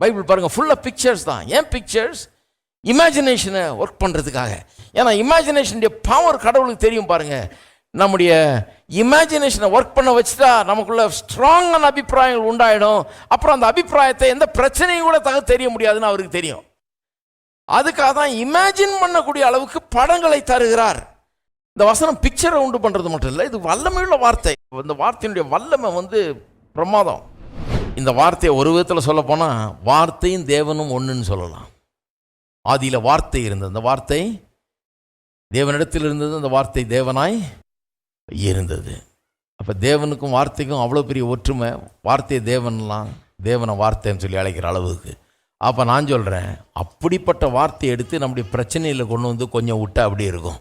Bible பாருங்கள் ஃபுல்லாக pictures தான். ஏன் பிக்சர்ஸ் இமேஜினேஷனை ஒர்க் பண்ணுறதுக்காக ஏன்னா இமேஜினேஷனுடைய பவர் கடவுளுக்கு தெரியும் பாருங்கள் நம்முடைய இமேஜினேஷனை ஒர்க் பண்ண வச்சுட்டா நமக்குள்ள ஸ்ட்ராங்கான அபிப்பிராயங்கள் உண்டாயிடும். அப்புறம் அந்த அபிப்பிராயத்தை எந்த பிரச்சனையும் கூட தக தெரிய முடியாதுன்னு அவருக்கு தெரியும். அதுக்காக தான் இமேஜின் பண்ணக்கூடிய அளவுக்கு படங்களை தருகிறார். இந்த வசனம் பிக்சரை உண்டு பண்ணுறது மட்டும் இல்லை இது வல்லமையுள்ள வார்த்தை. இந்த வார்த்தையினுடைய வல்லமை வந்து பிரமாதம். இந்த வார்த்தையை ஒரு விதத்தில் சொல்ல போனால் வார்த்தையும் தேவனும் ஒன்றுன்னு சொல்லலாம். ஆதியில் வார்த்தை இருந்தது. அந்த வார்த்தை தேவனிடத்தில் இருந்தது அந்த வார்த்தை தேவனாய் இருந்தது. அப்போ தேவனுக்கும் வார்த்தைக்கும் அவ்வளோ பெரிய ஒற்றுமை. வார்த்தையை தேவன்லாம் தேவனை வார்த்தைன்னு சொல்லி அழைக்கிற அளவுக்கு. அப்போ நான் சொல்கிறேன் அப்படிப்பட்ட வார்த்தையை எடுத்து நம்முடைய பிரச்சனையில் கொண்டு வந்து கொஞ்சம் விட்டா அப்படி இருக்கும்.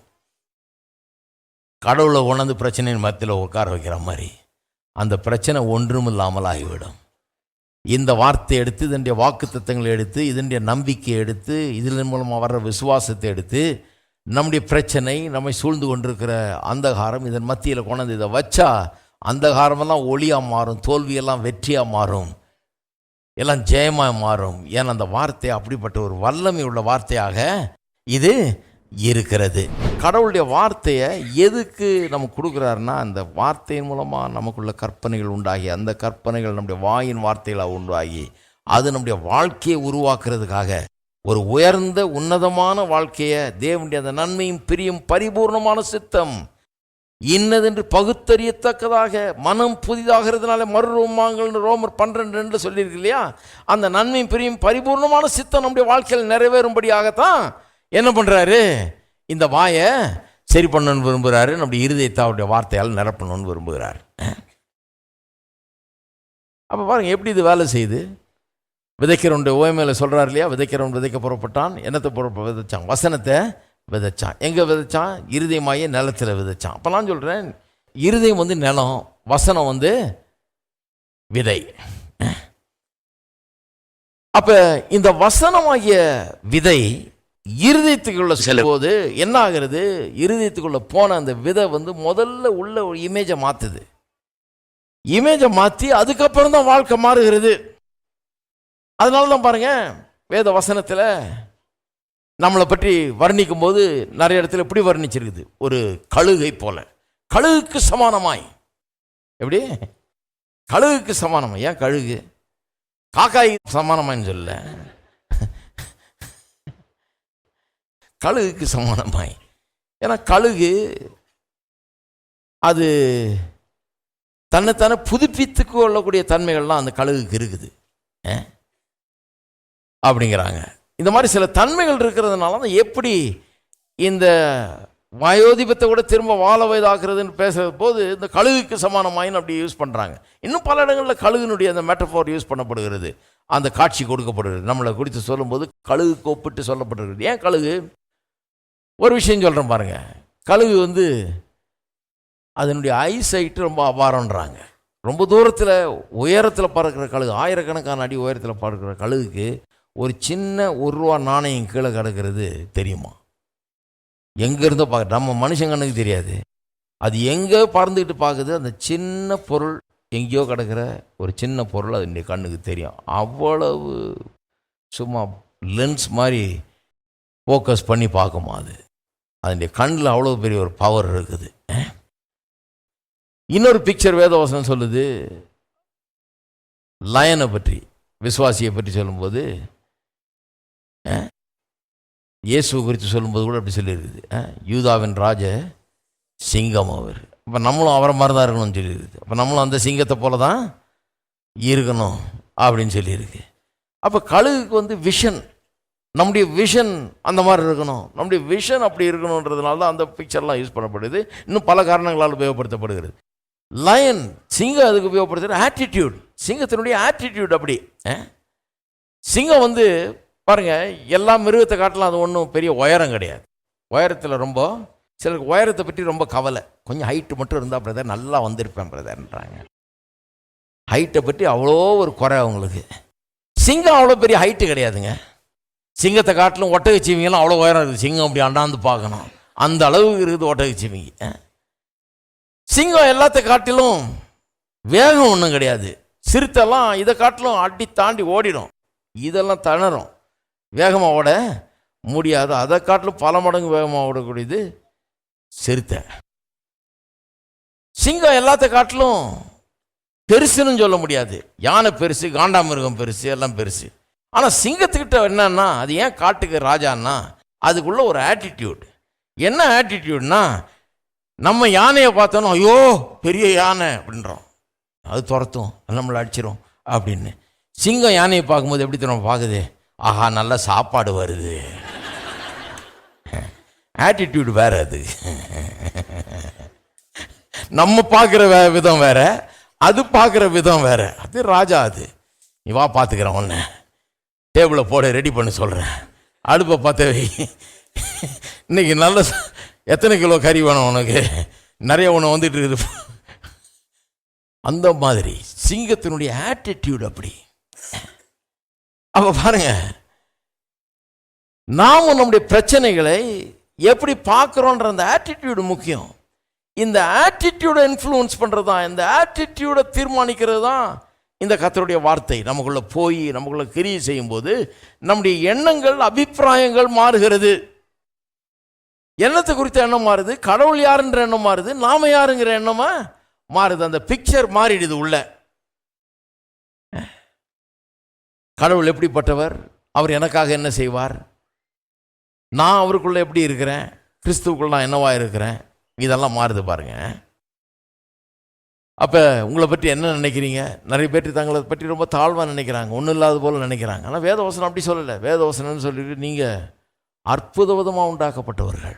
கடவுளை கொண்டாந்து பிரச்சனையின் மத்தியில் உட்கார வைக்கிற மாதிரி. அந்த பிரச்சனை ஒன்றும் இல்லாமல் ஆகிவிடும். இந்த வார்த்தை எடுத்து இதனுடைய வாக்கு எடுத்து இதனுடைய நம்பிக்கை எடுத்து இதன் மூலமாக வர்ற விசுவாசத்தை எடுத்து நம்முடைய பிரச்சனை நம்மை சூழ்ந்து கொண்டிருக்கிற அந்தகாரம் இதன் மத்தியில் கொண்டாந்து இதை வச்சா அந்தகாரமெல்லாம் ஒளியாக மாறும் தோல்வியெல்லாம் வெற்றியாக மாறும் எல்லாம் ஜெயமாக மாறும். ஏன்னா அந்த வார்த்தை அப்படிப்பட்ட ஒரு வல்லமை உள்ள வார்த்தையாக இது இருக்கிறது. கடவுளுடைய வார்த்தையை எதுக்கு நம்ம கொடுக்குறாருன்னா அந்த வார்த்தையின் மூலமாக நமக்குள்ள கற்பனைகள் உண்டாகி அந்த கற்பனைகள் நம்முடைய வாயின் வார்த்தைகளாக உண்டாகி அது நம்முடைய வாழ்க்கையை உருவாக்குறதுக்காக ஒரு உயர்ந்த உன்னதமான வாழ்க்கையை தேவனுடைய அந்த நன்மையும் பிரியும் பரிபூர்ணமான சித்தம் இன்னதென்று பகுத்தறியத்தக்கதாக மனம் புதிதாகிறதுனால மறுரூமாங்கள்னு ரோமர் பன்னிரெண்டு ரெண்டு சொல்லியிருக்கு இல்லையா? அந்த நன்மையும் பிரியும் பரிபூர்ணமான சித்தம் நம்முடைய வாழ்க்கையில் நிறைவேறும்படியாகத்தான் என்ன பண்ணுறாரு இந்த வாயை சரி பண்ணணும்னு விரும்புகிறாரு நம்முடைய இருதயத்தை அவருடைய வார்த்தையால் நிரப்பணும்னு விரும்புகிறார். அப்போ பாருங்கள் எப்படி இது வேலை செய்யுது? விதைக்கிறவனுடைய ஓய்மையில் சொல்கிறார் இல்லையா? விதைக்கிறவன் விதைக்க புறப்பட்டான். என்னத்தை புறப்ப விதைச்சான்? வசனத்தை விதைச்சான். எங்கே விதைச்சான்? இருதயமாயே நிலத்தில் விதைச்சான். அப்போ நான் சொல்கிறேன் இருதயம் வந்து நிலம் வசனம் வந்து விதை. அப்போ இந்த வசனமாகிய விதை இருதயத்துக்குள்ள செல்லும்போது என்ன ஆகிறது இருதயத்துக்குள்ள போன அந்த விதை வந்து முதல்ல உள்ள ஒரு இமேஜை மாற்றுது இமேஜை மாற்றி அதுக்கப்புறம் தான் வாழ்க்கை மாறுகிறது. அதனால தான் பாருங்க வேத வசனத்தில் நம்மளை பற்றி வர்ணிக்கும் போது நிறைய இடத்துல எப்படி வர்ணிச்சிருக்குது. ஒரு கழுகை போல. கழுகுக்கு சமானமாய். எப்படி? கழுகுக்கு சமானமாய். ஏன் கழுகு? காக்காய் சமானமாயின்னு சொல்ல கழுகுக்கு சமானமாய் ஏன்னா கழுகு அது தன்னைத்தானே புதுப்பித்து கொள்ளக்கூடிய தன்மைகள்லாம் அந்த கழுகுக்கு இருக்குது. அப்படிங்கிறாங்க. இந்த மாதிரி சில தன்மைகள் இருக்கிறதுனால தான் எப்படி இந்த வயோதிபத்தை கூட திரும்ப வாழ வயதாக்குறதுன்னு பேசுகிற போது இந்த கழுகுக்கு சமானமாயின்னு அப்படி யூஸ் பண்ணுறாங்க இன்னும் பல இடங்களில் கழுகுனுடைய அந்த மெட்டஃபோர் யூஸ் பண்ணப்படுகிறது. அந்த காட்சி கொடுக்கப்படுகிறது. நம்மளை குறித்து சொல்லும்போது கழுகு கோப்பிட்டு சொல்லப்படுகிறது ஏன் கழுகு? ஒரு விஷயம் சொல்கிறேன் பாருங்கள் கழுகு வந்து அதனுடைய ஐசைட்டு ரொம்ப அபாரன்றாங்க ரொம்ப தூரத்தில் உயரத்தில் பறக்கிற கழுகு ஆயிரக்கணக்கான அடி உயரத்தில் பறக்கிற கழுகுக்கு ஒரு சின்ன ஒரு ரூபா நாணயம் கீழே கிடக்கிறது தெரியுமா? எங்கேருந்தோ பார்க்க நம்ம மனுஷன் கண்ணுக்கு தெரியாது. அது எங்கே பறந்துக்கிட்டு பார்க்குது அந்த சின்ன பொருள் எங்கேயோ கிடக்கிற ஒரு சின்ன பொருள் அது கண்ணுக்கு தெரியும். அவ்வளவு சும்மா லென்ஸ் மாதிரி ஃபோக்கஸ் பண்ணி பார்க்குமா அது? அதனுடைய கண்ணில் அவ்வளோ பெரிய ஒரு பவர் இருக்குது. இன்னொரு பிக்சர் வேதவசனம் சொல்லுது. லயனை பற்றி விசுவாசியை பற்றி சொல்லும்போது இயேசு குறித்து சொல்லும்போது கூட அப்படி சொல்லியிருக்குது. யூதாவின் ராஜ சிங்கம் அவர். அப்போ நம்மளும் அவரை மாதிரி தான் இருக்கணும்னு சொல்லியிருக்குது. அப்போ நம்மளும் அந்த சிங்கத்தை போல தான் இருக்கணும் அப்படின்னு சொல்லியிருக்கு. அப்போ கழுகுக்கு வந்து விஷன் நம்முடைய விஷன் அந்த மாதிரி இருக்கணும். நம்முடைய விஷன் அப்படி இருக்கணுன்றதுனால தான் அந்த பிக்சர்லாம் யூஸ் பண்ணப்படுது. இன்னும் பல காரணங்களால் உபயோகப்படுத்தப்படுகிறது. லயன் சிங்கம் அதுக்கு உபயோகப்படுத்துகிற ஆட்டிடியூட் சிங்கத்தினுடைய ஆட்டிடியூட் அப்படி. சிங்கம் வந்து பாருங்கள் எல்லா மிருகத்தை காட்டலாம் அது ஒன்றும் பெரிய உயரம் கிடையாது. உயரத்தில் ரொம்ப சிலருக்கு உயரத்தை பற்றி ரொம்ப கவலை. கொஞ்சம் ஹைட்டு மட்டும் இருந்தால் பிரதர் நல்லா வந்திருப்பேன் பிரதர்ன்றாங்க ஹைட்டை பற்றி அவ்வளோ ஒரு குறை அவங்களுக்கு. சிங்கம் அவ்வளோ பெரிய ஹைட்டு கிடையாதுங்க. சிங்கத்தை காட்டிலும் ஒட்டகச்சிவிங்கெல்லாம் அவ்வளோ உயரம் இருக்குது. சிங்கம் அப்படி அண்டாந்து பார்க்கணும். அந்த அளவுக்கு இருக்குது ஒட்டகச்சிவிங்க சிங்கம் எல்லாத்த காட்டிலும் வேகம் ஒன்றும் கிடையாது. சிறுத்தெல்லாம் இதை காட்டிலும் அடி தாண்டி ஓடிடும். இதெல்லாம் தணரும் வேகமாக ஓட முடியாது. அதை காட்டிலும் பல மடங்கு வேகமாக ஓடக்கூடியது சிறுத்தை. சிங்கம் எல்லாத்த காட்டிலும் பெருசுன்னு சொல்ல முடியாது. யானை பெருசு காண்டாமிருகம் பெருசு எல்லாம் பெருசு. ஆனால் சிங்கத்துக்கிட்ட என்னன்னா அது ஏன் காட்டுக்கு ராஜான்னா அதுக்குள்ள ஒரு ஆட்டிடியூட் என்ன ஆட்டிடியூட்னா நம்ம யானையை பார்த்தோன்னா ஐயோ பெரிய யானை அப்படின்றோம். அது துரத்தும் நம்மளை அடிச்சிரும் அப்படின்னு. சிங்கம் யானையை பார்க்கும்போது எப்படி தெரியும் பார்க்குது? ஆஹா நல்ல சாப்பாடு வருது. ஆட்டிடியூடு வேற அது. நம்ம பார்க்குற வே விதம் வேற அது பார்க்குற விதம் வேற. அது ராஜா அது. நீ வா பார்த்துக்கிறேன் ஒன்று டேபிளை போட ரெடி பண்ண சொல்கிறேன் அடுப்பை பார்த்து இன்றைக்கி இன்னைக்கு நல்ல எத்தனை கிலோ கறி வேணும் உனக்கு? நிறைய உணவு வந்துட்டு இருக்குது அந்த மாதிரி சிங்கத்தினுடைய ஆட்டிடியூட் அப்படி. அப்போ பாருங்க நாமும் நம்முடைய பிரச்சனைகளை எப்படி பார்க்குறோன்ற அந்த ஆட்டிடியூடு முக்கியம். இந்த ஆட்டிடியூடை இன்ஃப்ளூயன்ஸ் பண்ணுறது தான் இந்த ஆட்டிடியூடை தீர்மானிக்கிறது தான் இந்த கத்தருடைய வார்த்தை நமக்குள்ள போய் நமக்குள்ள கிரியை செய்யும்போது நம்முடைய எண்ணங்கள் அபிப்பிராயங்கள் மாறுகிறது. எண்ணத்தை குறித்த எண்ணம் மாறுது கடவுள் யாருன்ற எண்ணம் மாறுது நாம யாருங்கிற எண்ணமா மாறுது. அந்த பிக்சர் மாறிடுது உள்ள. கடவுள் எப்படிப்பட்டவர்? அவர் எனக்காக என்ன செய்வார்? நான் அவருக்குள்ள எப்படி இருக்கிறேன்? கிறிஸ்துவுக்குள்ள நான் என்னவா இருக்கிறேன்? இதெல்லாம் மாறுது பாருங்கள் அப்போ உங்களை பற்றி என்ன நினைக்கிறீங்க? நிறைய பேர் தங்களை பற்றி ரொம்ப தாழ்வாக நினைக்கிறாங்க. ஒன்றும் இல்லாத போல நினைக்கிறாங்க. ஆனால் வேதவசனம் அப்படி சொல்லலை. வேதவசனம்னு சொல்லிட்டு நீங்கள் அற்புதவிதமாக உண்டாக்கப்பட்டவர்கள்.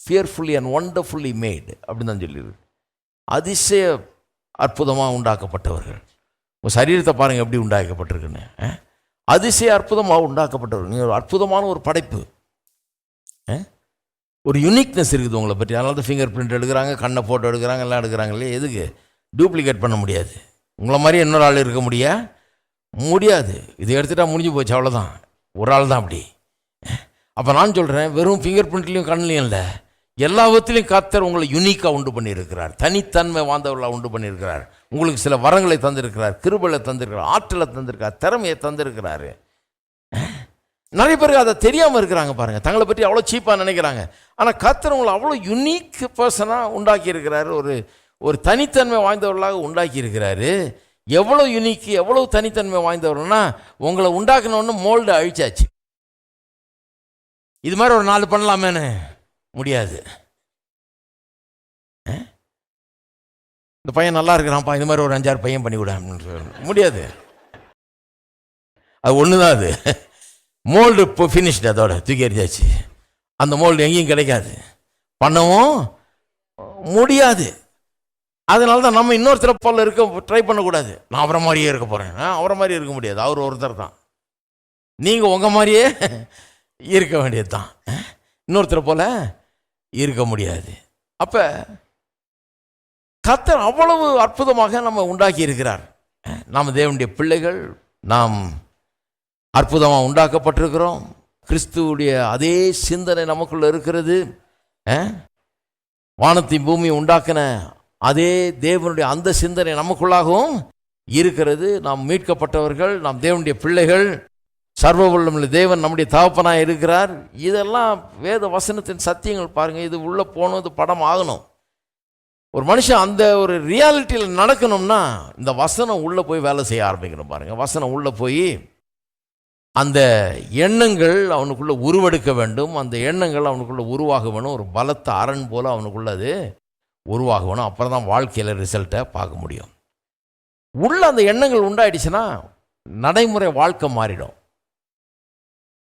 ஃபியர்ஃபுல்லி அண்ட் ஒண்டர்ஃபுல்லி மேட் அப்படின்னு தான் சொல்லியிருக்கு. அதிசய அற்புதமாக உண்டாக்கப்பட்டவர்கள். உங்கள் சரீரத்தை பாருங்கள் எப்படி உண்டாக்கப்பட்டிருக்குன்னு. அதிசய அற்புதமாக உண்டாக்கப்பட்டவர்கள். நீங்கள் ஒரு அற்புதமான ஒரு படைப்பு. ஒரு யுனிக்னஸ் இருக்குது உங்களை பற்றி. அதனால தான் ஃபிங்கர் பிரிண்ட் எடுக்கிறாங்க கண்ணை ஃபோட்டோ எடுக்கிறாங்க எல்லாம் எடுக்கிறாங்க இல்லையா? எதுக்கு? டூப்ளிகேட் பண்ண முடியாது. உங்களை மாதிரி இன்னொரு ஆள் இருக்க முடியா? முடியாது. இதை எடுத்துகிட்டா முடிஞ்சு போச்சு அவ்வளோதான் ஒரு ஆள் தான் அப்படி. அப்போ நான் சொல்கிறேன் வெறும் ஃபிங்கர் பிரிண்ட்லேயும் கண்ணிலையும் இல்லை. எல்லா கத்தர் உங்களை யுனிக்காக உண்டு பண்ணியிருக்கிறார். தனித்தன்மை வாழ்ந்தவர்களாக உண்டு பண்ணியிருக்கிறார். உங்களுக்கு சில வரங்களை தந்திருக்கிறார் கிருபலை தந்திருக்கிறார் ஆற்றலை தந்திருக்கிறார் திறமையை தந்திருக்கிறாரு. நிறைய பேருக்கு அதை தெரியாமல் இருக்கிறாங்க பாருங்கள் தங்களை பற்றி அவ்வளோ சீப்பாக நினைக்கிறாங்க. ஆனால் கத்தர் உங்களை அவ்வளோ யுனிக் பர்சனாக உண்டாக்கி இருக்கிறாரு ஒரு ஒரு தனித்தன்மை வாய்ந்தவர்களாக உண்டாக்கி இருக்கிறாரு எவ்வளோ யுனிக் எவ்வளோ தனித்தன்மை வாய்ந்தவர்கள்னா உங்களை உண்டாக்கணுன்னு மோல்டு அழிச்சாச்சு. இது மாதிரி ஒரு நாலு பண்ணலாமேன்னு முடியாது. இந்த பையன் நல்லா இருக்கிறான்ப்பா இது மாதிரி ஒரு அஞ்சாறு பையன் பண்ணி அப்படின்னு சொல்லணும். முடியாது. அது ஒன்று தான் அது. மோல்டு இப்போ ஃபினிஷ்டு அதோட தூக்கி எறிஞ்சாச்சு. அந்த மோல்டு எங்கேயும் கிடைக்காது. பண்ணவும் முடியாது. அதனால தான் நம்ம இன்னொரு சிறப்பால் இருக்க ட்ரை பண்ணக்கூடாது. நான் அவரை மாதிரியே இருக்க போகிறேன் அவரை மாதிரியே இருக்க முடியாது. அவர் ஒருத்தர் தான். நீங்கள் உங்கள் மாதிரியே இருக்க வேண்டியது தான் இன்னொருத்தரை போல் இருக்க முடியாது. அப்போ கத்தர் அவ்வளவு அற்புதமாக நம்ம உண்டாக்கி இருக்கிறார். நாம் தேவனுடைய பிள்ளைகள் நாம் அற்புதமாக உண்டாக்கப்பட்டிருக்கிறோம். கிறிஸ்துவுடைய அதே சிந்தனை நமக்குள்ளே இருக்கிறது. அஹ்? வானத்தையும் உண்டாக்கின அதே தேவனுடைய அந்த சிந்தனை நமக்குள்ளாகவும் இருக்கிறது. நாம் மீட்கப்பட்டவர்கள் நாம் தேவனுடைய பிள்ளைகள் சர்வ வல்லமுள்ள தேவன் நம்முடைய தகப்பனாக இருக்கிறார். இதெல்லாம் வேத வசனத்தின் சத்தியங்கள் பாருங்கள் இது உள்ளே போகணும் இது படம் ஆகணும். ஒரு மனுஷன் அந்த ஒரு ரியாலிட்டியில் நடக்கணும்னா இந்த வசனம் உள்ளே போய் வேலை செய்ய ஆரம்பிக்கணும் பாருங்கள் வசனம் உள்ளே போய் அந்த எண்ணங்கள் அவனுக்குள்ளே உருவெடுக்க வேண்டும். அந்த எண்ணங்கள் அவனுக்குள்ளே உருவாக வேணும். ஒரு பலத்த அரண் போல் அவனுக்குள்ளே அது உருவாகணும் அப்புறம் தான் வாழ்க்கையில் ரிசல்ட்டை பார்க்க முடியும். உள்ள அந்த எண்ணங்கள் உண்டாயிடுச்சுன்னா நடைமுறை வாழ்க்கை மாறிடும்.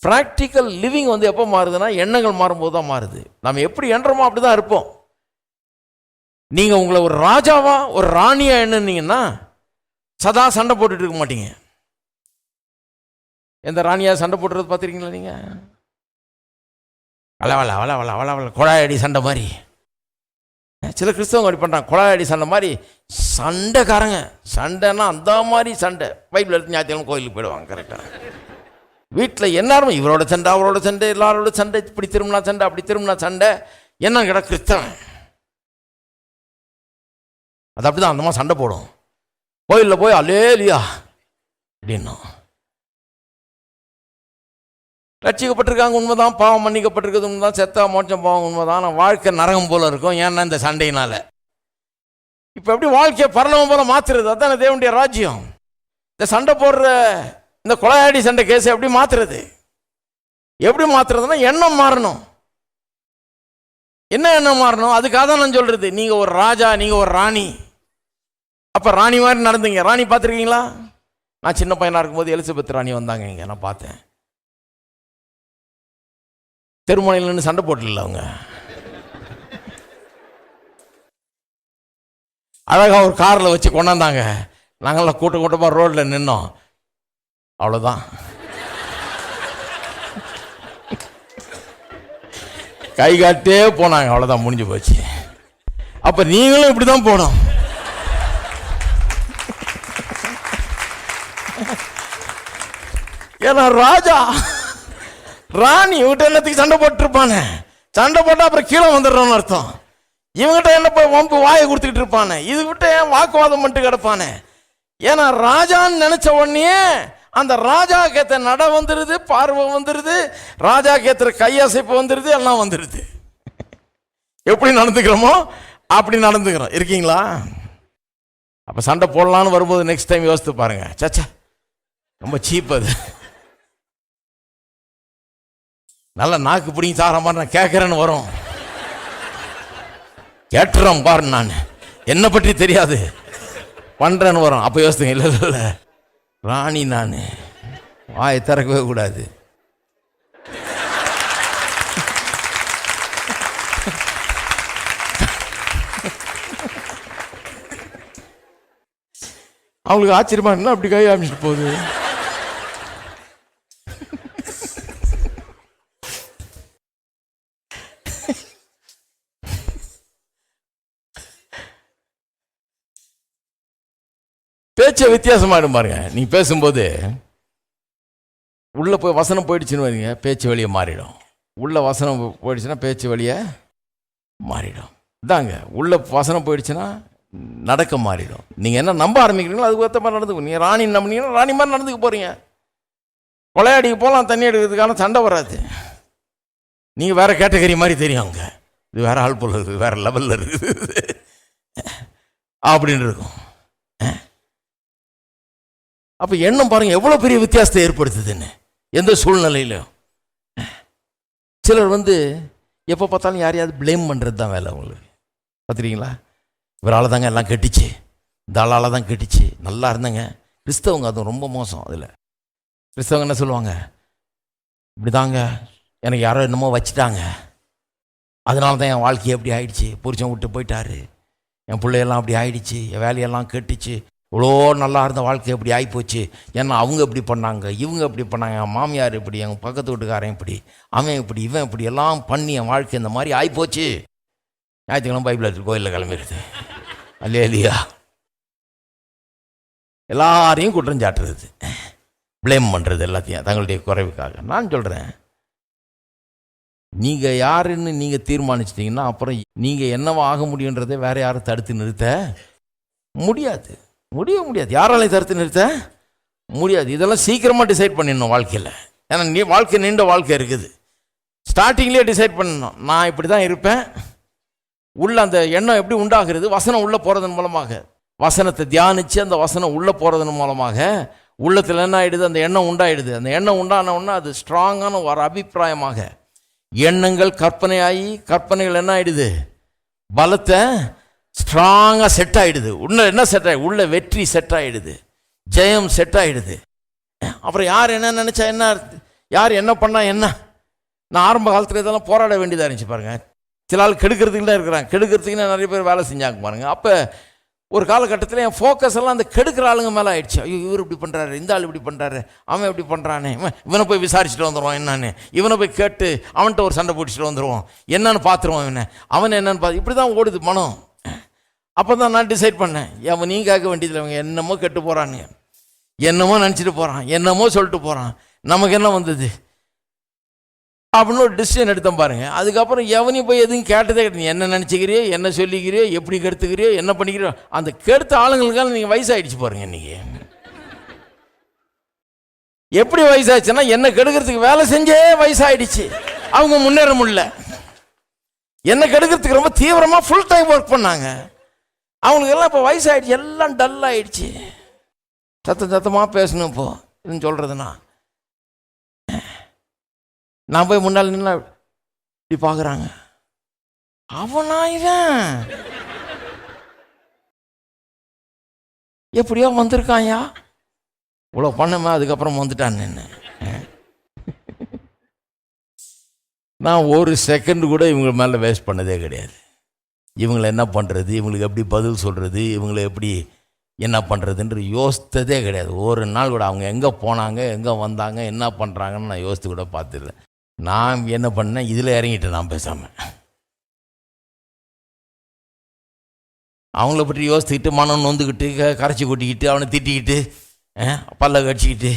ப்ராக்டிக்கல் லிவிங் வந்து எப்போ மாறுதுன்னா எண்ணங்கள் மாறும்போது தான் மாறுது. நம்ம எப்படி எண்ணுறோமோ அப்படி தான் இருப்போம். நீங்கள் உங்களை ஒரு ராஜாவா ஒரு ராணியா எண்ணுனீங்கன்னா சதா சண்டை போட்டுட்டு இருக்க மாட்டீங்க. எந்த ராணியாக சண்டை போட்டுறது பார்த்துருக்கீங்களா நீங்கள் வள வள வள வள வள வள குழாயடி சண்டை மாதிரி. சில கிறிஸ்தவங்க அப்படி பண்ணுறாங்க குழாயடி சண்டை மாதிரி சண்டைக்காரங்க. சண்டைன்னா அந்த மாதிரி சண்டை. பைபிள் எடுத்து ஞாயிற்றுக்கிழமை கோயிலுக்கு போயிடுவாங்க கரெக்டாக வீட்டில் எல்லாரும் இவரோட சண்டை அவரோட சண்டை எல்லாரோட சண்டை இப்படி திரும்பினா சண்டை அப்படி திரும்பினா சண்டை. என்ன கிட கிறிஸ்தவன்? அது அப்படிதான் அந்த மாதிரி சண்டை போடும். கோயிலில் போய் அலேலியா அப்படின்னும். ரட்சிக்கப்பட்டிருக்காங்க உண்மைதான் பாவம் மன்னிக்கப்பட்டிருக்கிறது உண்மைதான் செத்தா மோட்சம் பாவம் உண்மைதான். ஆனால் வாழ்க்கை நரகம் போல இருக்கும். ஏன்னா இந்த சண்டையினால. இப்போ எப்படி வாழ்க்கையை பரலவம் போல மாத்துறது? அதான் தேவனுடைய ராஜ்யம். இந்த சண்டை போடுற இந்த கொலையாடி சண்டை கேஸ் எப்படி மாத்துறது? எப்படி மாத்துறதுன்னா எண்ணம் மாறணும். என்ன எண்ணம் மாறணும்? அதுக்காக தான் நான் சொல்றது. நீங்க ஒரு ராஜா நீங்க ஒரு ராணி. அப்ப ராணி மாதிரி நடந்தீங்க. ராணி பார்த்துருக்கீங்களா? நான் சின்ன பையனாக இருக்கும்போது எலிசபெத் ராணி வந்தாங்க இங்கே. நான் பார்த்தேன். தெருமனையில் நின்று சண்டை போட்டுல அவங்க. அழகா ஒரு காரில் வச்சு கொண்டாந்தாங்க. நாங்களாம் கூட்ட கூட்டமாக ரோட்டில் நின்னோம். அவ்வளோதான் கை காட்டே போனாங்க. அவ்வளோதான் முடிஞ்சு போச்சு. அப்போ நீங்களும் இப்படி தான் போகணும். ஏன்னா ராஜா ராணி இவங்கிட்ட என்னத்துக்கு சண்டை போட்டுருப்பானே? சண்டை போட்டால் அப்புறம் கீழே வந்துடுறோம்னு அர்த்தம். இவங்ககிட்ட என்ன போய் வம்பு வாயை கொடுத்துக்கிட்டு இருப்பானே? இது விட்டு ஏன் வாக்குவாதம் பண்ணிட்டு கிடப்பானே? ஏன்னா ராஜான்னு நினச்ச உடனே அந்த ராஜா கேத்த நட வந்துடுது பார்வை வந்துடுது ராஜா கேத்துற கையசைப்பு வந்துடுது எல்லாம் வந்துடுது எப்படி நடந்துக்கிறோமோ அப்படி நடந்துக்கிறோம். இருக்கீங்களா? அப்போ சண்டை போடலான்னு வரும்போது நெக்ஸ்ட் டைம் யோசித்து பாருங்க. சச்சா ரொம்ப சீப் அது. நல்ல நாக்கு பிடிங்கி சார மாதிரி நான் கேட்குறேன்னு வரும். கேட்டுறோம் பாரு நான். என்னை பற்றி தெரியாது. பண்ணுறேன்னு வரும். அப்போ யோசித்துங்க இல்லை இல்லை இல்லை. ராணி நான். வாயை திறக்கவே கூடாது. அவங்களுக்கு ஆச்சரியமா என்ன அப்படி கை காமிச்சிட்டு போகுது? பேச்சை வித்தியாசமாயிடும் பாருங்க. நீ பேசும்போது உள்ளே போய் வசனம் போயிடுச்சுன்னு வரீங்க பேச்சு வழியை மாறிடும். உள்ளே வசனம் போயிடுச்சுன்னா பேச்சு வழியை மாறிடும். இதாங்க உள்ளே வசனம் போயிடுச்சுன்னா நடக்க மாறிடும். நீங்கள் என்ன நம்ப ஆரம்பிக்கிறீங்களோ அதுக்கு ஏற்ற மாதிரி நடந்துக்கும் நீங்கள் ராணி நம்பினீங்கன்னா ராணி மாதிரி நடந்துக்க போகிறீங்க கொலையாடிக்கு போகலாம் தண்ணி எடுக்கிறதுக்கான சண்டை வராது. நீங்கள் வேறு கேட்டகரி மாதிரி தெரியும் அங்கே. இது வேறு ஆள் போல் இருக்குது வேறு லெவலில் இருக்குது. அப்படின்னு இருக்கும் அப்ப எண்ணம் பாருங்க எவ்வளவு பெரிய வித்தியாசத்தை ஏற்படுத்துதுன்னு எந்த சூழ்நிலையிலும். சிலர் வந்து எப்போ பார்த்தாலும் யாரையாவது ப்ளேம் பண்ணுறது தான் வேலை உங்களுக்கு. பார்த்துருக்கீங்களா இவரால் தாங்க எல்லாம் கெட்டுச்சு. இந்த தான் கெட்டுச்சு. நல்லா இருந்தாங்க. கிறிஸ்தவங்க அது ரொம்ப மோசம் அதில். கிறிஸ்தவங்க என்ன சொல்லுவாங்க? இப்படி தாங்க எனக்கு யாரோ என்னமோ வச்சுட்டாங்க. அதனால தான் என் வாழ்க்கை எப்படி ஆயிடுச்சு? புருஷன் விட்டு போயிட்டாரு. என் பிள்ளையெல்லாம் அப்படி ஆயிடுச்சு. என் வேலையெல்லாம் கெட்டுச்சு. இவ்வளோ நல்லா இருந்த வாழ்க்கை எப்படி ஆகிப்போச்சு ஏன்னா அவங்க இப்படி பண்ணாங்க இவங்க இப்படி பண்ணாங்க என் மாமியார் இப்படி எங்கள் பக்கத்து வீட்டுக்காரன் இப்படி அவன் இப்படி இவன் இப்படி எல்லாம் பண்ணி என் வாழ்க்கை இந்த மாதிரி ஆகிப்போச்சு ஞாயிற்றுக்கிழமை பைபிள் எடுத்து கோயிலில் கிளம்பிடுது அல்லையா இல்லையா எல்லாரையும் குற்றம் சாட்டுறது. ப்ளேம் பண்ணுறது எல்லாத்தையும் தங்களுடைய குறைவுக்காக. நான் சொல்கிறேன் நீங்கள் யாருன்னு நீங்கள் தீர்மானிச்சிட்டிங்கன்னா அப்புறம் நீங்கள் என்னவா ஆக முடியுன்றதை வேற யாரும் தடுத்து நிறுத்த முடியாது. முடிய முடியாது. யாராலையும் தடுத்து நிறுத்த முடியாது. இதெல்லாம் சீக்கிரமாக டிசைட் பண்ணிடணும் வாழ்க்கையில். ஏன்னா நீ வாழ்க்கை நீண்ட வாழ்க்கை இருக்குது. ஸ்டார்டிங்லேயே டிசைட் பண்ணணும். நான் இப்படி தான் இருப்பேன். உள்ள அந்த எண்ணம் எப்படி உண்டாகிறது? வசனம் உள்ளே போகிறதன் மூலமாக. வசனத்தை தியானித்து அந்த வசனம் உள்ளே போகிறதன் மூலமாக உள்ளத்தில் என்ன ஆகிடுது அந்த எண்ணம் உண்டாயிடுது. அந்த எண்ணம் உண்டான உடனே அது ஸ்ட்ராங்கான ஒரு அபிப்பிராயமாக. எண்ணங்கள் கற்பனையாகி கற்பனைகள் என்ன ஆகிடுது பலத்தை ஸ்ட்ராங்காக செட் ஆகிடுது உள்ள என்ன செட் ஆகி உள்ள வெற்றி செட் ஆகிடுது ஜெயம் செட் ஆகிடுது அப்புறம் யார் என்ன நினச்சா என்ன யார் என்ன பண்ணால் என்ன? நான் ஆரம்ப காலத்தில் இதெல்லாம் போராட வேண்டியதாக இருந்துச்சு பாருங்கள் சில ஆள் கெடுக்கிறதுக்கு தான் இருக்கிறாங்க. கெடுக்கிறதுக்குன்னு நிறைய பேர் வேலை செஞ்சாங்க பாருங்க. அப்போ ஒரு காலகட்டத்தில் என் ஃபோக்கஸ் எல்லாம் அந்த கெடுக்கிற ஆளுங்க மேலே ஆயிடுச்சு. ஐயோ இவர் இப்படி பண்ணுறாரு இந்த ஆள் இப்படி பண்ணுறாரு அவன் இப்படி பண்ணுறானே இவன் இவனை போய் விசாரிச்சுட்டு வந்துடுவான் என்னன்னு. இவனை போய் கேட்டு அவன்கிட்ட ஒரு சண்டை பிடிச்சிட்டு வந்துடுவோம் என்னன்னு பார்த்துருவான் இவனை. அவன் என்னன்னு பார்த்து இப்படி தான் ஓடுது மனம். அப்போ தான் நான் டிசைட் பண்ணேன். அவன் நீ கேட்க வேண்டியதில்லை அவங்க என்னமோ கெட்டு போகிறானுங்க என்னமோ நினச்சிட்டு போகிறான் என்னமோ சொல்லிட்டு போகிறான் நமக்கு என்ன வந்தது? அப்படின்னு ஒரு டிசிஷன் எடுத்தேன் பாருங்க. அதுக்கப்புறம் எவனையும் போய் எதுவும் கேட்டதே கிடையாது. என்ன நினச்சிக்கிறியோ என்ன சொல்லிக்கிறியோ எப்படி கெடுத்துக்கிறியோ என்ன பண்ணிக்கிறியோ அந்த கெடுத்த ஆளுங்களுக்கான நீங்கள் வயசாயிடுச்சு பாருங்க இன்றைக்கி எப்படி வயசாச்சுன்னா என்ன கெடுக்கிறதுக்கு வேலை செஞ்சே வயசாகிடுச்சு அவங்க முன்னேற முடியல. என்ன கெடுக்கிறதுக்கு ரொம்ப தீவிரமாக ஃபுல் டைம் ஒர்க் பண்ணாங்க. அவங்களுக்கு எல்லாம் இப்போ வயசாயிடுச்சு எல்லாம் டல் ஆகிடுச்சு சத்தம் சத்தமாக பேசணும் இப்போ. இதுன்னு சொல்கிறதுனா நான் போய் முன்னால் நின்று இப்படி பார்க்குறாங்க அவனா இவன்? எப்படியோ வந்திருக்கான்யா. இவ்வளோ பண்ணமே அதுக்கப்புறம் வந்துட்டான் என்ன நான் ஒரு செகண்ட் கூட இவங்க மேலே வேஸ்ட் பண்ணதே கிடையாது. இவங்களை என்ன பண்ணுறது இவங்களுக்கு எப்படி பதில் சொல்கிறது இவங்களை எப்படி என்ன பண்ணுறதுன்ற யோசித்ததே கிடையாது. ஒரு நாள் கூட அவங்க எங்கே போனாங்க எங்கே வந்தாங்க என்ன பண்ணுறாங்கன்னு நான் யோசித்து கூட பார்த்துருல நான் என்ன பண்ணேன்? இதில் இறங்கிட்டேன் நான் பேசாமல் அவங்கள பற்றி யோசித்துக்கிட்டு மனம் நொந்துக்கிட்டு கரைச்சி கொட்டிக்கிட்டு அவனை திட்டிக்கிட்டு பல்ல கடிச்சிக்கிட்டு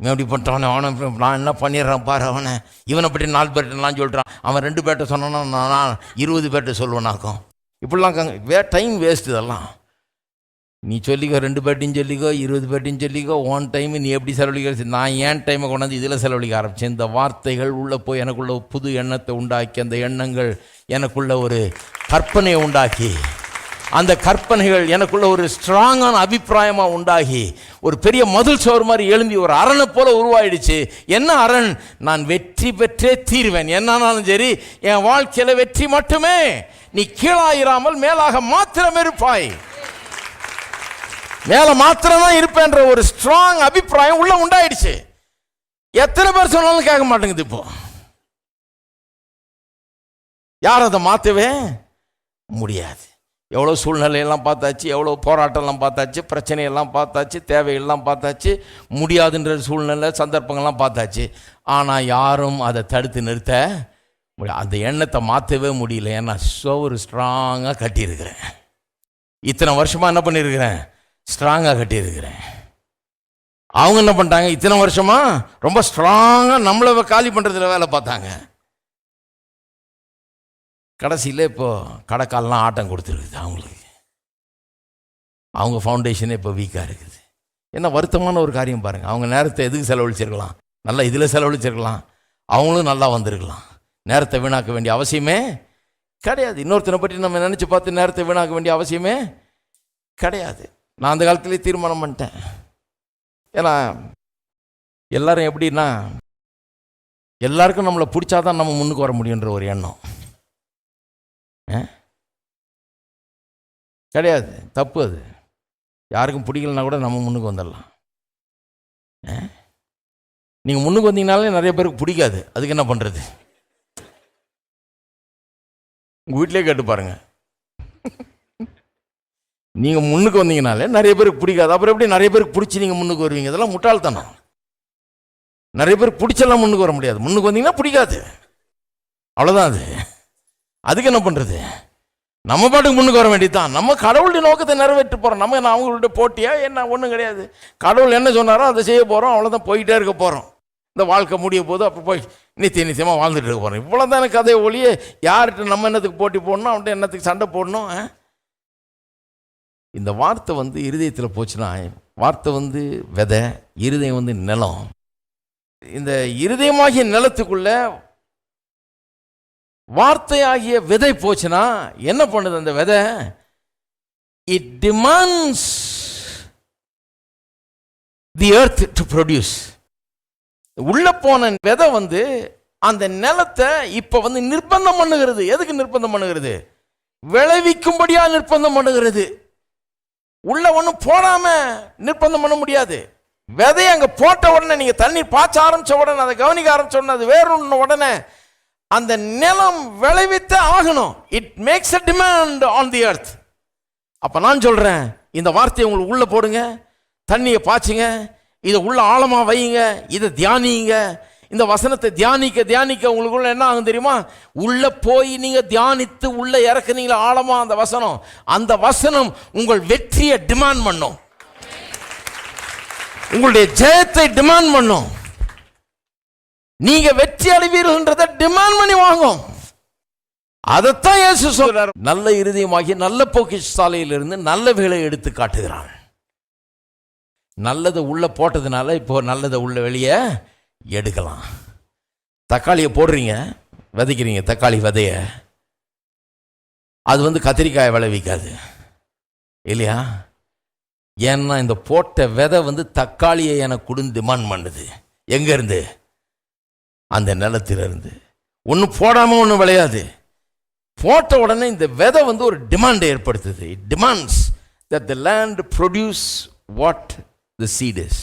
இவன் எப்படி பண்ணுறவனே அவனை நான் என்ன பண்ணிடுறேன் பாரு அவனை. இவனை பற்றி நாலு பேர்ட்டெல்லாம் சொல்கிறான் அவன் ரெண்டு பேர்ட்ட சொன்னான்னா நான் நான் இருபது பேர்ட்ட சொல்லுவேனாக்கும் இப்படிலாம் வே டைம் வேஸ்ட் இதெல்லாம். நீ சொல்லிக்கோ ரெண்டு பேர்ட்டையும் சொல்லிக்கோ இருபது பேர்ட்டையும் சொல்லிக்கோ ஓன் டைம் நீ எப்படி செலவழிக்க நான் ஏன் டைமை கொண்டாந்து இதில் செலவழிக்க ஆரம்பித்தேன் இந்த வார்த்தைகள் உள்ளே போய் எனக்குள்ள புது எண்ணத்தை உண்டாக்கி அந்த எண்ணங்கள் எனக்குள்ள ஒரு கற்பனையை உண்டாக்கி அந்த கற்பனைகள் எனக்குள்ள ஒரு ஸ்ட்ராங்கான அபிப்பிராயமாக உண்டாகி ஒரு பெரிய மதில் சோறு மாதிரி எழும்பி ஒரு அரனை போல உருவாயிடுச்சு. என்ன அரண்? நான் வெற்றி பெற்றே தீருவேன். என்னானாலும் சரி என் வாழ்க்கையில் வெற்றி மட்டுமே. நீ கீழாயிராமல் மேலாக மாத்திரம் இருப்பாய். மேல மாத்திரம்தான் இருப்பேன்ற ஒரு ஸ்ட்ராங் அபிப்பிராயம் உள்ள உண்டாயிடுச்சு. எத்தனை பேர் சொன்னாலும் கேட்க மாட்டேங்குது இப்போ. யார் அதை மாற்றவே முடியாது. எவ்வளோ சூழ்நிலையெல்லாம் பார்த்தாச்சு எவ்வளோ போராட்டம்லாம் பார்த்தாச்சு பிரச்சனையெல்லாம் பார்த்தாச்சு தேவையெல்லாம் பார்த்தாச்சு முடியாதுன்ற சூழ்நிலை சந்தர்ப்பங்கள்லாம் பார்த்தாச்சு. ஆனால் யாரும் அதை தடுத்து நிறுத்த அந்த எண்ணத்தை மாற்றவே முடியல. ஏன்னா சோறு ஸ்ட்ராங்காக கட்டியிருக்கிறேன். இத்தனை வருஷமாக என்ன பண்ணியிருக்கிறேன்? ஸ்ட்ராங்காக கட்டியிருக்கிறேன். அவங்க என்ன பண்ணிட்டாங்க? இத்தனை வருஷமாக ரொம்ப ஸ்ட்ராங்காக நம்மளை காலி பண்ணுறதுல வேலை பார்த்தாங்க. கடைசியில் இப்போது கடைக்கால்லாம் ஆட்டம் கொடுத்துருக்குது அவங்களுக்கு. அவங்க ஃபவுண்டேஷனே இப்போ வீக்காக இருக்குது. என்ன வருத்தமான ஒரு காரியம் பாருங்கள் அவங்க நேரத்தை எதுக்கு செலவழிச்சிருக்கலாம்? நல்லா இதில் செலவழிச்சிருக்கலாம். அவங்களும் நல்லா வந்திருக்கலாம். நேரத்தை வீணாக்க வேண்டிய அவசியமே கிடையாது. இன்னொருத்தனை பற்றி நம்ம நினச்சி பார்த்து நேரத்தை வீணாக்க வேண்டிய அவசியமே கிடையாது. நான் அந்த காலத்திலே தீர்மானம் பண்ணிட்டேன். ஏன்னா எல்லாரும் எப்படின்னா எல்லாருக்கும் நம்மளை பிடிச்சாதான் நம்ம முன்னுக்கு வர முடியுன்ற ஒரு எண்ணம். ஆ? கிடையாது. தப்பு அது. யாருக்கும் பிடிக்கலனா கூட நம்ம முன்னுக்கு வந்துடலாம். நீங்கள் முன்னுக்கு வந்தீங்கனாலே நிறைய பேருக்கு பிடிக்காது. அதுக்கு என்ன பண்ணுறது உங்கள் வீட்டிலே கேட்டு பாருங்க. நீங்கள் முன்னுக்கு வந்தீங்கனாலே நிறைய பேருக்கு பிடிக்காது. அப்புறம் எப்படி நிறைய பேருக்கு பிடிச்சி நீங்கள் முன்னுக்கு வருவீங்க? இதெல்லாம் முட்டாள்தனம். நிறைய பேருக்கு பிடிச்செல்லாம் முன்னுக்கு வர முடியாது. முன்னுக்கு வந்தீங்கன்னா பிடிக்காது. அவ்வளோதான் அது. அதுக்கு என்ன பண்ணுறது நம்ம பாட்டுக்கு முன்னுக்கு வர வேண்டியதுதான். நம்ம கடவுளுடைய நோக்கத்தை நிறைவேற்ற போகிறோம் நம்ம என்ன அவங்கள்ட்ட போட்டியா? என்ன? ஒன்றும் கிடையாது. கடவுள் என்ன சொன்னாரோ அதை செய்ய போகிறோம் அவ்வளோதான் போயிட்டே இருக்க போகிறோம் இந்த வாழ்க்கை முடிய போது அப்போ போய் நித்திய நித்தியமாக வாழ்ந்துட்டு இருக்க போகிறோம் இவ்வளோ தான் எனக்கு கதையை ஒழிய யார்கிட்ட நம்ம என்னத்துக்கு போட்டி போடணும் அவன்கிட்ட என்னத்துக்கு சண்டை போடணும் இந்த வார்த்தை வந்து இருதயத்தில் போச்சுன்னா வார்த்தை வந்து விதை இருதயம் வந்து நிலம். இந்த இருதயமாகிய நிலத்துக்குள்ள வார்த்தையாகிய விதை போச்சுன்னா என்ன பண்ணுது அந்த விதை? It demands the earth to produce உள்ள போன விதை வந்து அந்த நிலத்தை இப்ப வந்து நிர்பந்தம் பண்ணுகிறது. எதுக்கு நிர்பந்தம் பண்ணுகிறது? விளைவிக்கும்படியா நிர்பந்தம் பண்ணுகிறது. உள்ள ஒன்றும் போடாம நிர்பந்தம் பண்ண முடியாது. விதையை அங்கே போட்ட உடனே நீங்கள் தண்ணீர் பாய்ச்ச ஆரம்பித்த உடனே அதை கவனிக்க ஆரம்பித்த உடனே அது வேறுன உடனே அந்த நிலம் விளைவித்து ஆகணும். It makes a demand on the earth அப்போ நான் சொல்கிறேன் இந்த வார்த்தையை உங்களுக்கு உள்ளே போடுங்க தண்ணியை பாய்ச்சுங்க இதை உள்ள ஆழமாக வையுங்க இதை தியானிங்க இந்த வசனத்தை தியானிக்க தியானிக்க உங்களுக்குள்ள என்ன ஆகும் தெரியுமா? உள்ள போய் நீங்க தியானித்து உள்ள இறக்குனீங்களா ஆழமா அந்த வசனம். அந்த வசனம் உங்கள் வெற்றியை டிமாண்ட் பண்ணும். உங்களுடைய ஜெயத்தை டிமாண்ட் பண்ணும். நீங்க வெற்றி அடைவீர்கள்ன்றதை டிமாண்ட் பண்ணி வாங்கும். அதைத்தான் இயேசு சொல்றார். நல்ல இறுதியமாகி நல்ல போக்கி சாலையிலிருந்து நல்ல வேலை எடுத்து காட்டுகிறான். நல்லதை உள்ளே போட்டதுனால இப்போ நல்லதை உள்ள வெளியே எடுக்கலாம். தக்காளியை போடுறீங்க விதைக்கிறீங்க தக்காளி விதைய. அது வந்து கத்திரிக்காயை விளைவிக்காது. இல்லையா? ஏன்னா இந்த போட்ட விதை வந்து தக்காளியை எனக்கு கொடுந்து டிமாண்ட் பண்ணுது. எங்கேருந்து அந்த நிலத்திலிருந்து. ஒன்று போடாமல் ஒன்றும் விளையாது. போட்ட உடனே இந்த விதை வந்து ஒரு டிமாண்டை ஏற்படுத்துது. It demands that the land produce what the seeds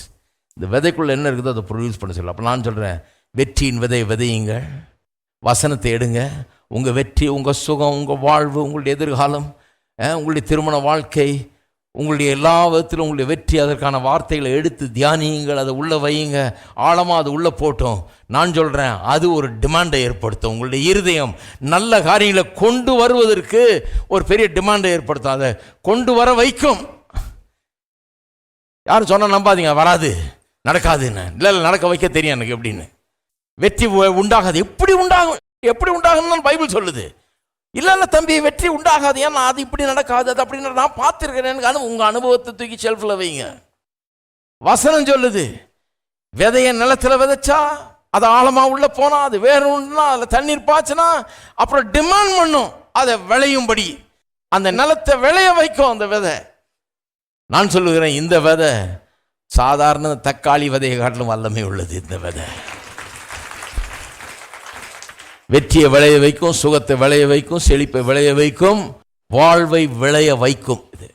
இந்த விதைக்குள்ளே என்ன இருக்குதோ அதை ப்ரொடியூஸ் பண்ண சொல்லலாம் அப்போ நான் சொல்கிறேன் வெற்றியின் விதை விதையுங்க வசனத்தை எடுங்க. உங்கள் வெற்றி உங்கள் சுகம் உங்கள் வாழ்வு உங்களுடைய எதிர்காலம் உங்களுடைய திருமண வாழ்க்கை உங்களுடைய எல்லா விதத்திலும் உங்களுடைய வெற்றி அதற்கான வார்த்தைகளை எடுத்து தியானியுங்கள் அதை உள்ளே வையுங்க. ஆழமாக அது உள்ளே போட்டோம். நான் சொல்கிறேன் அது ஒரு டிமாண்டை ஏற்படுத்தும். உங்களுடைய இருதயம் நல்ல காரியங்களை கொண்டு வருவதற்கு ஒரு பெரிய டிமாண்டை ஏற்படுத்தும். அதை கொண்டு வர வைக்கும். யாரும் சொன்னால் நம்பாதீங்க வராது நடக்காதுன்னு. இல்லை இல்லை நடக்க வைக்க தெரியும் எனக்கு எப்படின்னு. வெற்றி உண்டாகாது. எப்படி உண்டாகும் எப்படி உண்டாகும்னு பைபிள் சொல்லுது. இல்லை இல்லை தம்பி வெற்றி உண்டாகாது. ஏன்னா அது இப்படி நடக்காது அது அப்படின்னு நான் பார்த்துருக்கிறேன். எனக்கு உங்கள் அனுபவத்தை தூக்கி ஷெல்ஃபில் வைங்க. வசனம் சொல்லுது. விதைய நிலத்தில் விதைச்சா அது ஆழமாக உள்ளே போனால் அது வேறு ஒன்றுனா அதில் தண்ணீர் பாய்ச்சினா அப்புறம் டிமாண்ட் பண்ணும். அதை விளையும்படி. அந்த நிலத்தை விளைய வைக்கும் அந்த விதை. நான் சொல்லுகிறேன் இந்த விதை சாதாரண தக்காளி விதையை காட்டிலும் வல்லமை உள்ளது இந்த விதை. வெற்றியை விளைய வைக்கும் சுகத்தை விளைய வைக்கும் செழிப்பை விளைய வைக்கும் வாழ்வை விளைய வைக்கும் இது.